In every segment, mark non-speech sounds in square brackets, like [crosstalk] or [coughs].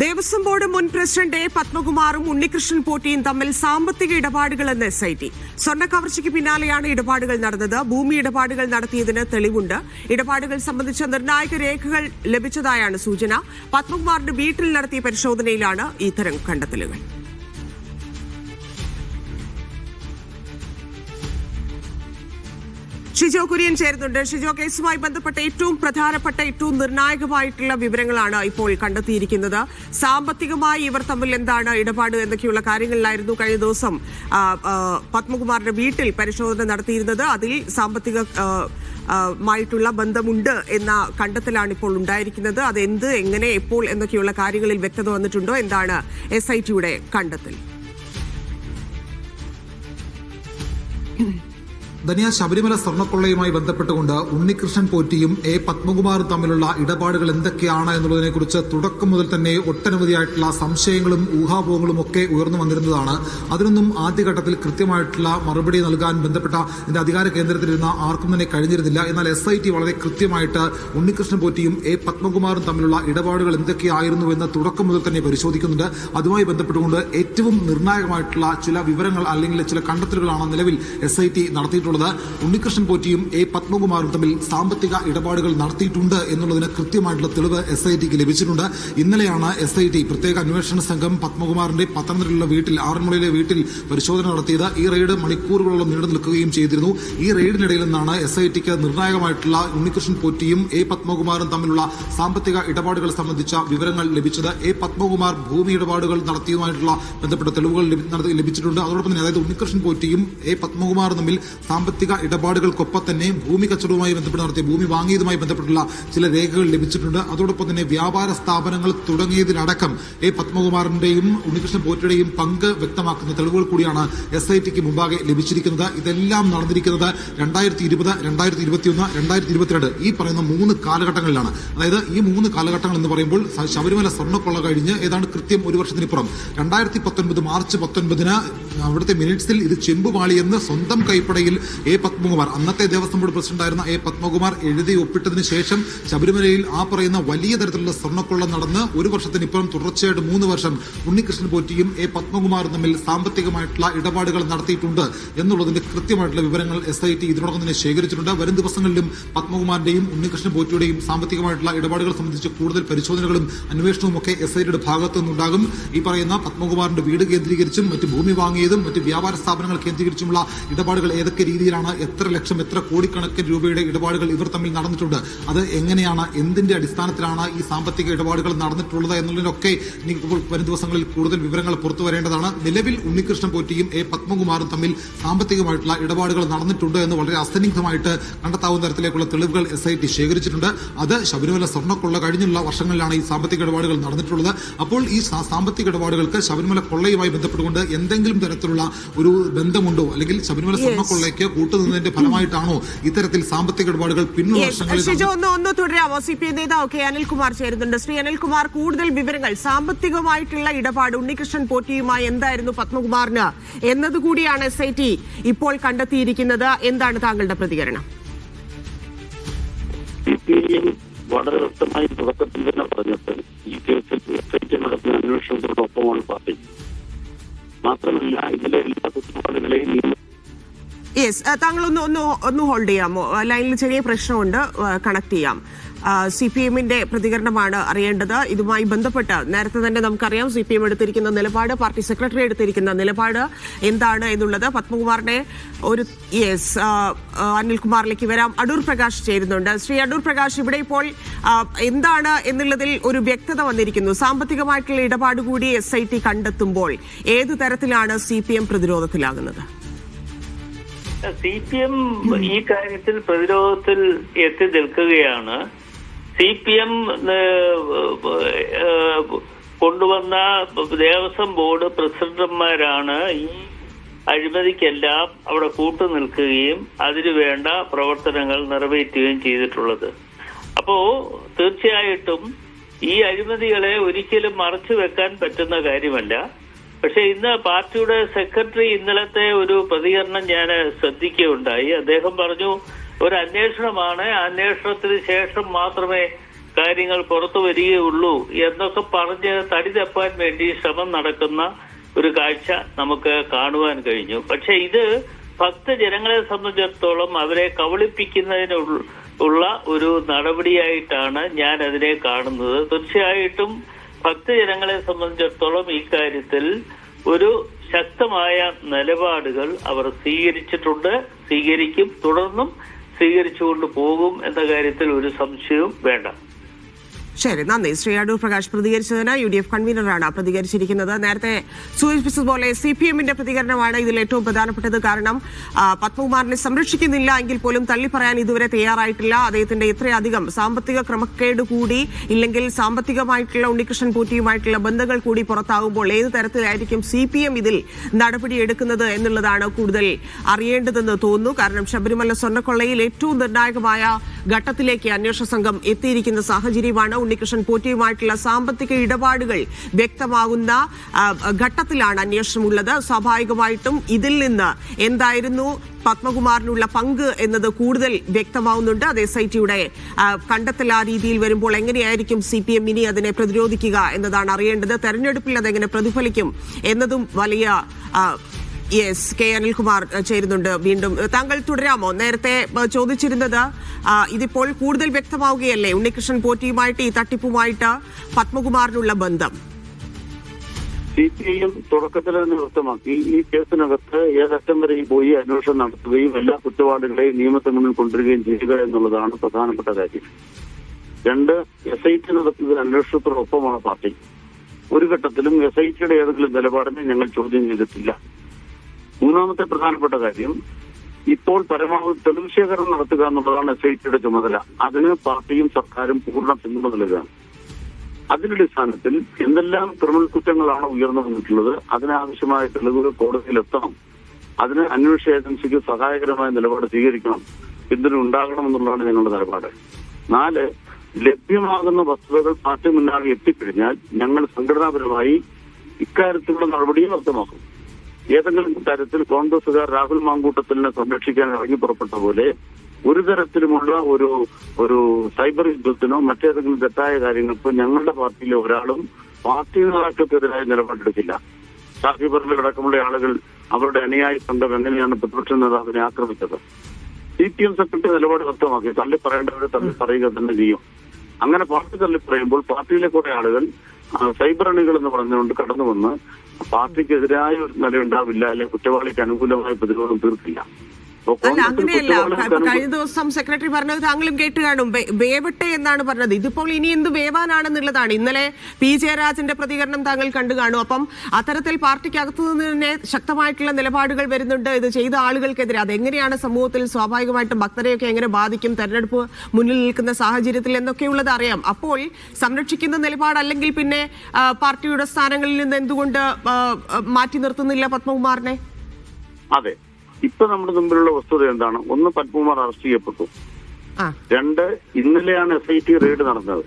Devaswom board മുൻ president A പത്മകുമാറും ഉണ്ണികൃഷ്ണൻ പോട്ടിയും തമ്മിൽ സാമ്പത്തിക ഇടപാടുകളെന്ന് എസ് ഐ ടി. സ്വർണ കവർച്ചയ്ക്ക് പിന്നാലെയാണ് ഇടപാടുകൾ നടന്നത്. ഭൂമി ഇടപാടുകൾ നടത്തിയതിന് തെളിവുണ്ട്. ഇടപാടുകൾ സംബന്ധിച്ച നിർണായക രേഖകൾ ലഭിച്ചതായാണ് സൂചന. പത്മകുമാറിന്റെ വീട്ടിൽ നടത്തിയ പരിശോധനയിലാണ് ഇത്തരം കണ്ടെത്തലുകൾ. ഷിജോ കുര്യൻ ചേരുന്നുണ്ട്. ഷിജോ കേസുമായി ബന്ധപ്പെട്ട ഏറ്റവും പ്രധാനപ്പെട്ട ഏറ്റവും നിർണായകമായിട്ടുള്ള വിവരങ്ങളാണ് ഇപ്പോൾ കണ്ടെത്തിയിരിക്കുന്നത്. സാമ്പത്തികമായി ഇവർ തമ്മിൽ എന്താണ് ഇടപാട് എന്നൊക്കെയുള്ള കാര്യങ്ങളിലായിരുന്നു കഴിഞ്ഞ ദിവസം പത്മകുമാറിന്റെ വീട്ടിൽ പരിശോധന നടത്തിയിരുന്നത്. അതിൽ സാമ്പത്തിക മായിട്ടുള്ള ബന്ധമുണ്ട് എന്ന കണ്ടെത്തലാണ് ഇപ്പോൾ ഉണ്ടായിരിക്കുന്നത്. അത് എന്ത് എങ്ങനെ എപ്പോൾ എന്നൊക്കെയുള്ള കാര്യങ്ങളിൽ വ്യക്തത വന്നിട്ടുണ്ടോ? എന്താണ് എസ് ഐ ടിയുടെ കണ്ടെത്തൽ? [coughs] ധനിയ ശബരിമല സ്വർണക്കൊള്ളയുമായി ബന്ധപ്പെട്ടുകൊണ്ട് ഉണ്ണികൃഷ്ണൻ പോറ്റിയും എ പത്മകുമാറും തമ്മിലുള്ള ഇടപാടുകൾ എന്തൊക്കെയാണ് എന്നുള്ളതിനെക്കുറിച്ച് തുടക്കം മുതൽ തന്നെ ഒട്ടനവധിയായിട്ടുള്ള സംശയങ്ങളും ഊഹാപോഹങ്ങളും ഒക്കെ ഉയർന്നു വന്നിരുന്നതാണ്. അതിനൊന്നും ആദ്യഘട്ടത്തിൽ കൃത്യമായിട്ടുള്ള മറുപടി നൽകാൻ ബന്ധപ്പെട്ട ഇതിന്റെ അധികാര കേന്ദ്രത്തിലിരുന്ന ആർക്കും തന്നെ കഴിഞ്ഞിരുന്നില്ല. എന്നാൽ എസ് ഐ ടി വളരെ കൃത്യമായിട്ട് ഉണ്ണികൃഷ്ണൻ പോറ്റിയും എ പത്മകുമാറും തമ്മിലുള്ള ഇടപാടുകൾ എന്തൊക്കെയായിരുന്നു എന്ന് തുടക്കം മുതൽ തന്നെ പരിശോധിക്കുന്നുണ്ട്. അതുമായി ബന്ധപ്പെട്ടുകൊണ്ട് ഏറ്റവും നിർണായകമായിട്ടുള്ള ചില വിവരങ്ങൾ അല്ലെങ്കിൽ ചില കണ്ടെത്തലുകളാണ് നിലവിൽ എസ് ഐ ടി നടത്തിയിട്ടുള്ളത്. ഉണ്ണികൃഷ്ണൻ പോറ്റിയും എ പത്മകുമാറും തമ്മിൽ സാമ്പത്തിക ഇടപാടുകൾ നടത്തിയിട്ടുണ്ട് എന്നുള്ളതിന് കൃത്യമായിട്ടുള്ള തെളിവ് എസ് ഐ ടിക്ക് ലഭിച്ചിട്ടുണ്ട്. ഇന്നലെയാണ് എസ് ഐ ടി പ്രത്യേക അന്വേഷണ സംഘം പത്മകുമാറിന്റെ പത്തനംതിട്ടയിലുള്ള വീട്ടിൽ ആറന്മുളയിലെ വീട്ടിൽ പരിശോധന നടത്തിയത്. ഈ റെയ്ഡ് മണിക്കൂറുകളോളം നീണ്ടു നിൽക്കുകയും ചെയ്തിരുന്നു. ഈ റെയ്ഡിനിടയിൽ നിന്നാണ് എസ് ഐ ടിക്ക് നിർണായകമായിട്ടുള്ള ഉണ്ണികൃഷ്ണൻ പോറ്റിയും എ പത്മകുമാറും തമ്മിലുള്ള സാമ്പത്തിക ഇടപാടുകൾ സംബന്ധിച്ച വിവരങ്ങൾ ലഭിച്ചത്. എ പത്മകുമാർ ഭൂമി ഇടപാടുകൾ നടത്തിയതുമായിട്ടുള്ള ബന്ധപ്പെട്ട തെളിവുകൾ ലഭിച്ചിട്ടുണ്ട്. അതോടൊപ്പം തന്നെ അതായത് ഉണ്ണികൃഷ്ണൻ പോറ്റിയും എ പത്മകുമാറും തമ്മിൽ സാമ്പത്തിക ഇടപാടുകൾക്കൊപ്പം തന്നെ ഭൂമി കച്ചവടവുമായി ബന്ധപ്പെട്ട് നടത്തിയ ഭൂമി വാങ്ങിയതുമായി ബന്ധപ്പെട്ടുള്ള ചില രേഖകൾ ലഭിച്ചിട്ടുണ്ട്. അതോടൊപ്പം തന്നെ വ്യാപാര സ്ഥാപനങ്ങൾ തുടങ്ങിയതിലടക്കം എ. പത്മകുമാറിന്റെയും ഉണ്ണികൃഷ്ണൻ പോറ്റിയുടെയും പങ്ക് വ്യക്തമാക്കുന്ന തെളിവുകൾ കൂടിയാണ് എസ് ഐ ടിക്ക് മുമ്പാകെ ലഭിച്ചിരിക്കുന്നത്. ഇതെല്ലാം നടന്നിരിക്കുന്നത് രണ്ടായിരത്തി ഇരുപത് രണ്ടായിരത്തി ഇരുപത്തിയൊന്ന് രണ്ടായിരത്തി ഇരുപത്തിരണ്ട് ഈ പറയുന്ന മൂന്ന് കാലഘട്ടങ്ങളിലാണ്. അതായത് ഈ മൂന്ന് കാലഘട്ടങ്ങൾ എന്ന് പറയുമ്പോൾ ശബരിമല സ്വർണക്കൊള്ള കഴിഞ്ഞ് ഏതാണ്ട് കൃത്യം ഒരു വർഷത്തിനിപ്പുറം രണ്ടായിരത്തി പത്തൊൻപത് മാർച്ച് പത്തൊൻപതിന് അവിടുത്തെ മിനിറ്റ്സിൽ ഇത് ചെമ്പുപാളിയെന്ന് സ്വന്തം കൈപ്പടയിൽ എ പത്മകുമാർ അന്നത്തെ ദേവസ്വം ബോർഡ് പ്രസിഡന്റായിരുന്ന എ പത്മകുമാർ എഴുതി ഒപ്പിട്ടതിന് ശേഷം ശബരിമലയിൽ ആ പറയുന്ന വലിയ തരത്തിലുള്ള സ്വർണക്കൊള്ള നടന്ന് ഒരു വർഷത്തിനിപ്പുറം തുടർച്ചയായിട്ട് മൂന്ന് വർഷം ഉണ്ണികൃഷ്ണൻ പോറ്റിയും എ പത്മകുമാറും തമ്മിൽ സാമ്പത്തികമായിട്ടുള്ള ഇടപാടുകൾ നടത്തിയിട്ടുണ്ട് എന്നുള്ളതിന്റെ കൃത്യമായിട്ടുള്ള വിവരങ്ങൾ എസ് ഐ ടി ഇതിനോടൊപ്പം തന്നെ ശേഖരിച്ചിട്ടുണ്ട്. വരും ദിവസങ്ങളിലും പത്മകുമാറിന്റെയും ഉണ്ണികൃഷ്ണൻ പോറ്റിയുടെയും സാമ്പത്തികമായിട്ടുള്ള ഇടപാടുകൾ സംബന്ധിച്ച് കൂടുതൽ പരിശോധനകളും അന്വേഷണവും ഒക്കെ എസ് ഐ ടിയുടെ ഭാഗത്തു നിന്നുണ്ടാകും ഈ പറയുന്ന പത്മകുമാറിന്റെ വീട് കേന്ദ്രീകരിച്ചും മറ്റ് ഭൂമി വാങ്ങിയതും മറ്റ് വ്യാപാര സ്ഥാപനങ്ങൾ കേന്ദ്രീകരിച്ചുമുള്ള ഇടപാടുകൾ ഏതൊക്കെ രീതിയിലാണ് എത്ര ലക്ഷം എത്ര കോടിക്കണക്കിന് രൂപയുടെ ഇടപാടുകൾ ഇവർ തമ്മിൽ നടന്നിട്ടുണ്ട് അത് എങ്ങനെയാണ് എന്തിന്റെ അടിസ്ഥാനത്തിലാണ് ഈ സാമ്പത്തിക ഇടപാടുകൾ നടന്നിട്ടുള്ളത് എന്നുള്ളതിനൊക്കെ ഇനി വരും ദിവസങ്ങളിൽ കൂടുതൽ വിവരങ്ങൾ പുറത്തു വരേണ്ടതാണ്. നിലവിൽ ഉണ്ണികൃഷ്ണൻ പോറ്റിയും എ പത്മകുമാറും തമ്മിൽ സാമ്പത്തികമായിട്ടുള്ള ഇടപാടുകൾ നടന്നിട്ടുണ്ട് എന്ന് വളരെ അസന്നിഗ്ധമായിട്ട് കണ്ടെത്താവുന്ന തരത്തിലേക്കുള്ള തെളിവുകൾ എസ് ഐ ടി ശേഖരിച്ചിട്ടുണ്ട്. അത് ശബരിമല സ്വർണക്കൊള്ള കഴിഞ്ഞുള്ള വർഷങ്ങളിലാണ് ഈ സാമ്പത്തിക ഇടപാടുകൾ നടന്നിട്ടുള്ളത്. അപ്പോൾ ഈ സാമ്പത്തിക ഇടപാടുകൾക്ക് ശബരിമല കൊള്ളയുമായി ബന്ധപ്പെട്ടുകൊണ്ട് എന്തെങ്കിലും തരത്തിലുള്ള ഒരു ബന്ധമുണ്ടോ? അല്ലെങ്കിൽ ശബരിമല സ്വർണക്കൊള്ളയ്ക്ക് കൂട്ടുനിന്നതിന്റെ ഫലമായിട്ടാണോ ഇത്തരത്തിൽ സാമ്പത്തിക ഇടപാടുകൾ പിന്നു വർഷങ്ങളിൽ ഷിജോ ഒന്ന് ഒന്ന് തുടരാമോ? സി പി എം നേതാവ് കെ അനിൽകുമാർ ചേരുന്നുണ്ട്. ശ്രീ അനിൽകുമാർ കൂടുതൽ വിവരങ്ങൾ. സാമ്പത്തികമായിട്ടുള്ള ഇടപാട് ഉണ്ണികൃഷ്ണൻ പോറ്റിയുമായി എന്തായിരുന്നു പത്മകുമാറിന് എന്നതുകൂടിയാണ് എസ് ഐ ടി ഇപ്പോൾ കണ്ടെത്തിയിരിക്കുന്നത്. എന്താണ് താങ്കളുടെ പ്രതികരണം? സി പി ഐ എം വളരെ വ്യക്തമായി തുടക്കത്തിൽ തന്നെ പറഞ്ഞിട്ട് ഈ കേസിൽ എസ് ഐ ടി നടത്തുന്ന അന്വേഷണത്തോടൊപ്പമാണ് പാർട്ടി. മാത്രമല്ല ഇതിലെ എല്ലാ യെസ് താങ്കൾ ഒന്ന് ഒന്ന് ഒന്ന് ഹോൾഡ് ചെയ്യാമോ? ലൈനിൽ ചെറിയ പ്രശ്നമുണ്ട് കണക്ട് ചെയ്യാം. സി പി എമ്മിന്റെ പ്രതികരണമാണ് അറിയേണ്ടത്. ഇതുമായി ബന്ധപ്പെട്ട് നേരത്തെ തന്നെ നമുക്കറിയാം സി പി എം എടുത്തിരിക്കുന്ന നിലപാട് പാർട്ടി സെക്രട്ടറി എടുത്തിരിക്കുന്ന നിലപാട് എന്താണ് എന്നുള്ളത്. പത്മകുമാറിനെ ഒരു യെസ് അനിൽകുമാറിലേക്ക് വരാം. അടൂർ പ്രകാശ് ചേരുന്നുണ്ട്. ശ്രീ അടൂർ പ്രകാശ് ഇവിടെ ഇപ്പോൾ എന്താണ് എന്നുള്ളതിൽ ഒരു വ്യക്തത വന്നിരിക്കുന്നു. സാമ്പത്തികമായിട്ടുള്ള ഇടപാട് കൂടി എസ് ഐ ടി കണ്ടെത്തുമ്പോൾ ഏത് തരത്തിലാണ് സി പി എം പ്രതിരോധത്തിലാകുന്നത്? സി പി എം ഈ കാര്യത്തിൽ പ്രതിരോധത്തിൽ എത്തി നിൽക്കുകയാണ്. സി പി എം കൊണ്ടുവന്ന ദേവസ്വം ബോർഡ് പ്രസിഡന്റുമാരാണ് ഈ അഴിമതിക്കെല്ലാം അവിടെ കൂട്ടു നിൽക്കുകയും അതിനു വേണ്ട പ്രവർത്തനങ്ങൾ നിറവേറ്റുകയും ചെയ്തിട്ടുള്ളത്. അപ്പോ തീർച്ചയായിട്ടും ഈ അഴിമതികളെ ഒരിക്കലും മറച്ചു വെക്കാൻ പറ്റുന്ന കാര്യമല്ല. പക്ഷെ ഇന്ന് പാർട്ടിയുടെ സെക്രട്ടറി ഇന്നലത്തെ ഒരു പ്രതികരണം ഞാൻ ശ്രദ്ധിക്കുകയുണ്ടായി. അദ്ദേഹം പറഞ്ഞു ഒരു അന്വേഷണമാണ്. അന്വേഷണത്തിന് ശേഷം മാത്രമേ കാര്യങ്ങൾ പുറത്തു വരികയുള്ളൂ എന്നൊക്കെ പറഞ്ഞ് തടി തപ്പാൻ വേണ്ടി ശ്രമം നടക്കുന്ന ഒരു കാഴ്ച നമുക്ക് കാണുവാൻ കഴിഞ്ഞു. പക്ഷെ ഇത് ഭക്തജനങ്ങളെ സംബന്ധിച്ചിടത്തോളം അവരെ കബളിപ്പിക്കുന്നതിനുള്ള ഒരു നടപടിയായിട്ടാണ് ഞാൻ അതിനെ കാണുന്നത്. തീർച്ചയായിട്ടും ഭക്തജനങ്ങളെ സംബന്ധിച്ചിടത്തോളം ഈ കാര്യത്തിൽ ഒരു ശക്തമായ നിലപാടുകൾ അവർ സ്വീകരിച്ചിട്ടുണ്ട്. സ്വീകരിക്കും തുടർന്നും സ്വീകരിച്ചുകൊണ്ട് പോകും എന്ന കാര്യത്തിൽ ഒരു സംശയവും വേണ്ട. ശരി നന്ദി. ശ്രീ അടൂർ പ്രകാശ് പ്രതികരിച്ചതിന് യു ഡി എഫ് കൺവീനറാണ് പ്രതികരിച്ചിരിക്കുന്നത്. നേരത്തെ സൂചിപ്പിച്ചതുപോലെ സി പി എമ്മിന്റെ പ്രതികരണമാണ് ഇതിൽ ഏറ്റവും പ്രധാനപ്പെട്ടത്. കാരണം പത്മകുമാറിനെ സംരക്ഷിക്കുന്നില്ല എങ്കിൽ പോലും തള്ളിപ്പറയാൻ ഇതുവരെ തയ്യാറായിട്ടില്ല. അദ്ദേഹത്തിന്റെ ഇത്രയധികം സാമ്പത്തിക ക്രമക്കേട് കൂടി ഇല്ലെങ്കിൽ സാമ്പത്തികമായിട്ടുള്ള ഉണ്ണികൃഷ്ണൻ പൂറ്റിയുമായിട്ടുള്ള ബന്ധങ്ങൾ കൂടി പുറത്താകുമ്പോൾ ഏത് തരത്തിലായിരിക്കും സി പി എം ഇതിൽ നടപടിയെടുക്കുന്നത് എന്നുള്ളതാണ് കൂടുതൽ അറിയേണ്ടതെന്ന് തോന്നുന്നു. കാരണം ശബരിമല സ്വർണക്കൊള്ളയിൽ ഏറ്റവും നിർണായകമായ ഘട്ടത്തിലേക്ക് അന്വേഷണ സംഘം എത്തിയിരിക്കുന്ന സാഹചര്യമാണ് ഉണ്ണികൃഷ്ണൻ പോറ്റിയുമായിട്ടുള്ള സാമ്പത്തിക ഇടപാടുകൾ വ്യക്തമാകുന്ന ഘട്ടത്തിലാണ് അന്വേഷണമുള്ളത്. സ്വാഭാവികമായിട്ടും ഇതിൽ നിന്ന് എന്തായിരുന്നു പത്മകുമാറിനുള്ള പങ്ക് എന്നത് കൂടുതൽ വ്യക്തമാവുന്നുണ്ട്. അത് എസ് ഐ ടിയുടെ കണ്ടെത്തൽ ആ രീതിയിൽ വരുമ്പോൾ എങ്ങനെയായിരിക്കും സി പി എം ഇനി അതിനെ പ്രതിരോധിക്കുക എന്നതാണ് അറിയേണ്ടത്. തെരഞ്ഞെടുപ്പിൽ അതെങ്ങനെ പ്രതിഫലിക്കും എന്നതും വലിയ യെസ് കെ അനിൽകുമാർ ചേരുന്നുണ്ട് വീണ്ടും. താങ്കൾ തുടരാമോ? നേരത്തെ ചോദിച്ചിരുന്നത് ഇതിപ്പോൾ കൂടുതൽ വ്യക്തമാവുകയല്ലേ ഉണ്ണികൃഷ്ണൻ പോറ്റിയുമായിട്ട് ഈ തട്ടിപ്പുമായിട്ട് പത്മകുമാറിനുള്ള ബന്ധം? സി പി ഐയും തുടക്കത്തിൽ തന്നെ വ്യക്തമാക്കി. ഈ കേസിനകത്ത് ഏതറ്റം വരെ പോയി അന്വേഷണം നടത്തുകയും എല്ലാ കുറ്റവാളികളെയും നിയമത്തിന് മുന്നിൽ കൊണ്ടുവരികയും ചെയ്യുക എന്നുള്ളതാണ് പ്രധാനപ്പെട്ട കാര്യം. രണ്ട് എസ് ഐ ടി നടത്തിയ അന്വേഷണത്തോടൊപ്പമാണ് പാർട്ടി. ഒരു ഘട്ടത്തിലും എസ് ഐ ടിയുടെ ഏതെങ്കിലും നിലപാടിനെ ഞങ്ങൾ ചോദ്യം ചെയ്തിട്ടില്ല. മൂന്നാമത്തെ പ്രധാനപ്പെട്ട കാര്യം ഇപ്പോൾ പരമാവധി തെളിവ് ശേഖരണം നടത്തുക എന്നുള്ളതാണ് എസ് ഐ ടിയുടെ ചുമതല. അതിന് പാർട്ടിയും സർക്കാരും പൂർണ പിന്തുണ നൽകുകയാണ്. അടിസ്ഥാനത്തിൽ എന്തെല്ലാം ക്രിമിനൽ കുറ്റങ്ങളാണ് ഉയർന്നു വന്നിട്ടുള്ളത് അതിനാവശ്യമായ തെളിവുകൾ കോടതിയിലെത്തണം അതിന് അന്വേഷണ ഏജൻസിക്ക് സഹായകരമായ നിലപാട് സ്വീകരിക്കണം പിന്തുണ ഉണ്ടാകണം എന്നുള്ളതാണ് ഞങ്ങളുടെ നിലപാട്. നാല് ലഭ്യമാകുന്ന വസ്തുതകൾ പാർട്ടി മുന്നാകെ എത്തിക്കഴിഞ്ഞാൽ ഞങ്ങൾ സംഘടനാപരമായി ഇക്കാര്യത്തിലുള്ള നടപടിയും വ്യക്തമാക്കും ഏതെങ്കിലും തരത്തിൽ കോൺഗ്രസുകാർ രാഹുൽ മാങ്കൂട്ടത്തിനെ സംരക്ഷിക്കാൻ ഇറങ്ങി പുറപ്പെട്ട പോലെ ഒരു തരത്തിലുമുള്ള ഒരു ഒരു സൈബർ യുദ്ധത്തിനോ മറ്റേതെങ്കിലും തെറ്റായ കാര്യങ്ങൾക്കോ ഞങ്ങളുടെ പാർട്ടിയിലെ ഒരാളും പാർട്ടി നേതാക്കൾക്കെതിരായ നിലപാടെടുക്കില്ല. ഷാഫി പറമ്പിൽ അടക്കമുള്ള ആളുകൾ അവരുടെ അനുയായി സംഘം എങ്ങനെയാണ് പ്രതിപക്ഷ നേതാവിനെ ആക്രമിച്ചത്? സി പി എം സെക്രട്ടറി നിലപാട് വ്യക്തമാക്കി. തള്ളി പറയേണ്ടവരെ തള്ളി പറയുക തന്നെ ചെയ്യും. അങ്ങനെ പാർട്ടി തള്ളി പറയുമ്പോൾ പാർട്ടിയിലെ കുറെ ആളുകൾ സൈബർ അണികൾ എന്ന് പറഞ്ഞുകൊണ്ട് കടന്നു വന്ന് പാർട്ടിക്കെതിരായ ഒരു നിലയുണ്ടാവില്ല അല്ലെങ്കിൽ കുറ്റവാളിക്ക് അനുകൂലമായ പ്രതിരോധം തീർക്കില്ല. അല്ല അങ്ങനെയല്ല. കഴിഞ്ഞ ദിവസം സെക്രട്ടറി പറഞ്ഞത് താങ്കളും കേട്ട് കാണും. വേവട്ടെ എന്നാണ് പറഞ്ഞത്. ഇതിപ്പോൾ ഇനി എന്ത് വേവാനാണെന്നുള്ളതാണ്. ഇന്നലെ പി ജയരാജന്റെ പ്രതികരണം താങ്കൾ കണ്ടു കാണും. അപ്പം അത്തരത്തിൽ പാർട്ടിക്കകത്തു നിന്ന് തന്നെ ശക്തമായിട്ടുള്ള നിലപാടുകൾ വരുന്നുണ്ട്. ഇത് ചെയ്ത ആളുകൾക്കെതിരെ. അതെങ്ങനെയാണ് സമൂഹത്തിൽ സ്വാഭാവികമായിട്ടും ഭക്തരെയൊക്കെ എങ്ങനെ ബാധിക്കും? തെരഞ്ഞെടുപ്പ് മുന്നിൽ നിൽക്കുന്ന സാഹചര്യത്തിൽ എന്നൊക്കെയുള്ളത് അറിയാം. അപ്പോൾ സംരക്ഷിക്കുന്ന നിലപാടല്ലെങ്കിൽ പിന്നെ പാർട്ടിയുടെ സ്ഥാനങ്ങളിൽ നിന്ന് എന്തുകൊണ്ട് മാറ്റി നിർത്തുന്നില്ല പത്മകുമാറിനെ? അതെ. ഇപ്പൊ നമ്മുടെ മുമ്പിലുള്ള വസ്തുത എന്താണ്? ഒന്ന് പത്മകുമാർ അറസ്റ്റ് ചെയ്യപ്പെട്ടു. രണ്ട് ഇന്നലെയാണ് എസ് ഐ ടി റെയ്ഡ് നടന്നത്.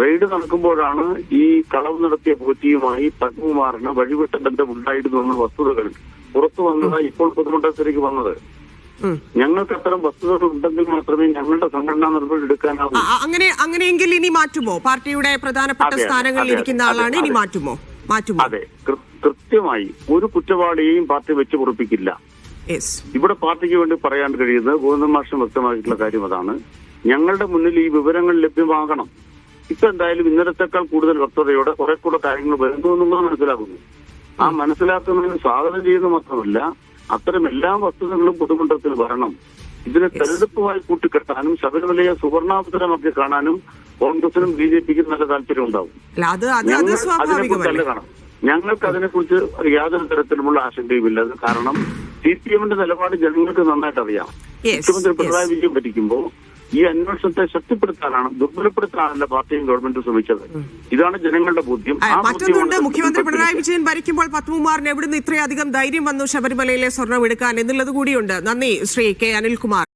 റെയ്ഡ് നടക്കുമ്പോഴാണ് ഈ കളവ് നടത്തിയ പോറ്റിയുമായി പത്മകുമാറിന് വഴിവിട്ട ബന്ധം ഉണ്ടായിരുന്നു എന്ന വസ്തുതകൾ പുറത്തു വന്നതായി ഇപ്പോൾ പൊതുമണ്ഡലത്തിലേക്ക് വന്നത്. ഞങ്ങൾക്ക് അത്തരം വസ്തുതകൾ ഉണ്ടെങ്കിൽ മാത്രമേ ഞങ്ങളുടെ സംഘടനാ നടപടി എടുക്കാനാവൂ. അങ്ങനെ അങ്ങനെയെങ്കിൽ ഇനി മാറ്റുമോ? പാർട്ടിയുടെ പ്രധാനപ്പെട്ട സ്ഥാനങ്ങളിൽ ഇരിക്കുന്ന ആളാണ് ഇനി മാറ്റുമോ? മാറ്റുമോ? അതെ കൃത്യമായി ഒരു കുറ്റവാളിയെയും പാർട്ടി വെച്ച് പൊറപ്പിക്കില്ല. ഇവിടെ പാർട്ടിക്ക് വേണ്ടി പറയാൻ കഴിയുന്നത് ഗോവിന്ദൻ മാഷം വ്യക്തമാക്കിയിട്ടുള്ള കാര്യം അതാണ്. ഞങ്ങളുടെ മുന്നിൽ ഈ വിവരങ്ങൾ ലഭ്യമാകണം. ഇപ്പൊ എന്തായാലും ഇന്നലത്തെക്കാൾ കൂടുതൽ വ്യക്തതയോടെ കുറെ കൂടെ കാര്യങ്ങൾ വരുന്നു എന്നുള്ളത് മനസ്സിലാക്കുന്നു. ആ മനസ്സിലാക്കുന്നതിന് സ്വാഗതം ചെയ്യുന്ന മാത്രമല്ല അത്തരം എല്ലാ വസ്തുതകളും പൊതുമണ്ഡലത്തിൽ വരണം. ഇതിനെ തെരഞ്ഞെടുപ്പുമായി കൂട്ടിക്കെട്ടാനും ശബരിമലയെ സുവർണാവസരമൊക്കെ കാണാനും കോൺഗ്രസിനും ബി ജെ പിക്കും നല്ല താല്പര്യം ഉണ്ടാവും. അതിനെക്കുറിച്ച് നല്ല കാണാം. ഞങ്ങൾക്ക് അതിനെക്കുറിച്ച് യാതൊരു തരത്തിലുമുള്ള ആശങ്കയുമില്ല. കാരണം സി പി എമ്മിന്റെ നിലപാട് ജനങ്ങൾക്ക് നന്നായിട്ട് അറിയാം. മുഖ്യമന്ത്രി പിണറായി വിജയൻ ഭരിക്കുമ്പോൾ ഈ അന്വേഷണത്തെ ശക്തിപ്പെടുത്താനാണ് ദുർബലപ്പെടുത്താനല്ല പാർട്ടിയും ഗവൺമെന്റും ശ്രമിച്ചത്. ഇതാണ് ജനങ്ങളുടെ ബോധ്യം. മറ്റൊന്നുണ്ട് മുഖ്യമന്ത്രി പിണറായി. വിജയൻ ഭരിക്കുമ്പോൾ പത്മകുമാറിന് എവിടുന്ന് ഇത്രയധികം ധൈര്യം വന്നു ശബരിമലയിലെ സ്വർണം എടുക്കാൻ എന്നുള്ളത് കൂടിയുണ്ട്. നന്ദി ശ്രീ കെ അനിൽകുമാർ.